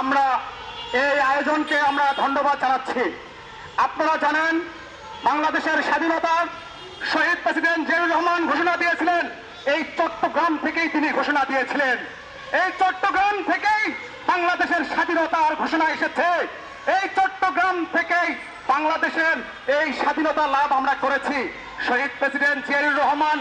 আমরা এই আয়োজনকে আমরা ধন্যবাদ জানাচ্ছি। আপনারা জানেন, বাংলাদেশের স্বাধীনতার শহীদ প্রেসিডেন্ট জিয়াউর রহমান ঘোষণা দিয়েছিলেন, এই চট্টগ্রাম থেকেই তিনি ঘোষণা দিয়েছিলেন। এই চট্টগ্রাম থেকেই বাংলাদেশের স্বাধীনতার ঘোষণা এসেছে। এই চট্টগ্রাম থেকেই বাংলাদেশের এই স্বাধীনতা লাভ আমরা করেছি। শহীদ প্রেসিডেন্ট জিয়াউর রহমান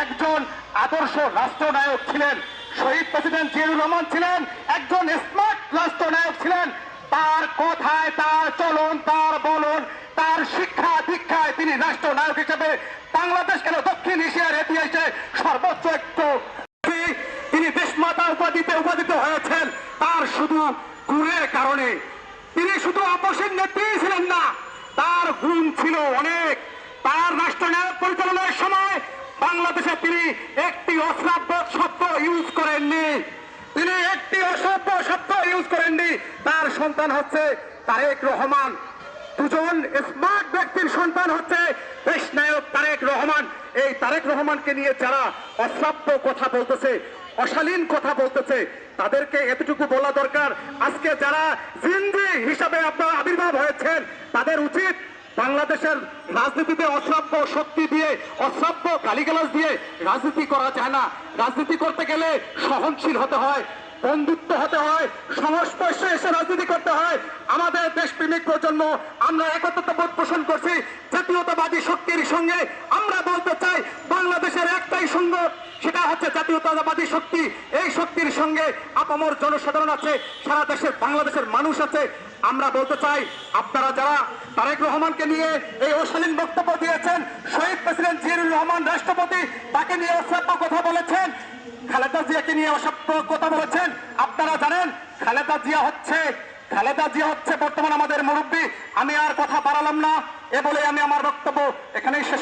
একজন আদর্শ রাষ্ট্রনায়ক ছিলেন। শহীদ প্রেসিডেন্ট জিয়াউর রহমান ছিলেন একজন স্মার্ট রাষ্ট্রনায়ক ছিলেন। তার কথায় তার চলন, তার বলন, তার শিক্ষা দীক্ষায় তিনি রাষ্ট্রনায়ক হিসেবে বাংলাদেশ কেন দক্ষিণ এশিয়ার ইতিহাসে সর্বোচ্চ একটু তিনি দেশমাতা উপাধিতে উপাধিত হয়েছেন। তার শুধু গুণের কারণে। তিনি শুধু আপসের নেত্রী ছিলেন না, তার গুণ ছিল অনেক। তার রাষ্ট্রনায়ক পরিচালনার সময় বাংলাদেশে তিনি একটি অশ্রাব্য ইউজ করেননি। তিনি একটি অসভ্য শব্দ ইউজ করেননি। তার সন্তান হচ্ছে তারেক রহমান। দুজন স্মার্ট ব্যক্তির সন্তান হচ্ছে দেশ নায়ক তারেক রহমান। এই তারেক রহমানকে নিয়ে যারা অশ্রাব্য কথা বলতেছে, অশালীন কথা বলতেছে, তাদেরকে এতটুকু বলা দরকার। আজকে যারা জিন্দি হিসাবে আপনারা আবির্ভাব হয়েছেন, তাদের উচিত বাংলাদেশের রাজনীতিতে অশ্রাব্য শক্তি দিয়ে, অশ্রাব্য গালিগালাজ দিয়ে রাজনীতি করা যায় না। রাজনীতি করতে গেলে সহনশীল হতে হয়, বন্ধুত্ব হতে হয়, সংস্পর্শে এসে রাজনীতি করতে হয়। আমাদের দেশপ্রেমিক প্রজন্ম, আমরা একত্রতা বোধ পোষণ করছি জাতীয়তাবাদী শক্তির সঙ্গে আমরা বলতে চাই বাংলাদেশের একটাই সেটা হচ্ছে জাতীয়তাবাদী শক্তি। এই শক্তির সঙ্গে আপামর জনসাধারণ আছে, সারা দেশের বাংলাদেশের মানুষ আছে। আমরা বলতে চাই, আপনারা যারা তারেক রহমানকে নিয়ে এই অশালীন বক্তব্য দিয়েছেন, শহীদ প্রেসিডেন্ট জিয়াউর রহমান রাষ্ট্রপতি, তাকে নিয়ে অশ্রাব্য কথা বলেছেন, খালেদা জিয়াকে নিয়ে অসভ্য কথা বলেছেন। আপনারা জানেন, খালেদা জিয়া হচ্ছে, খালেদা জিয়া হচ্ছে বর্তমান আমাদের মুরব্বী। আমি আর কথা বাড়ালাম না, এ বলে আমি আমার বক্তব্য এখানেই শেষ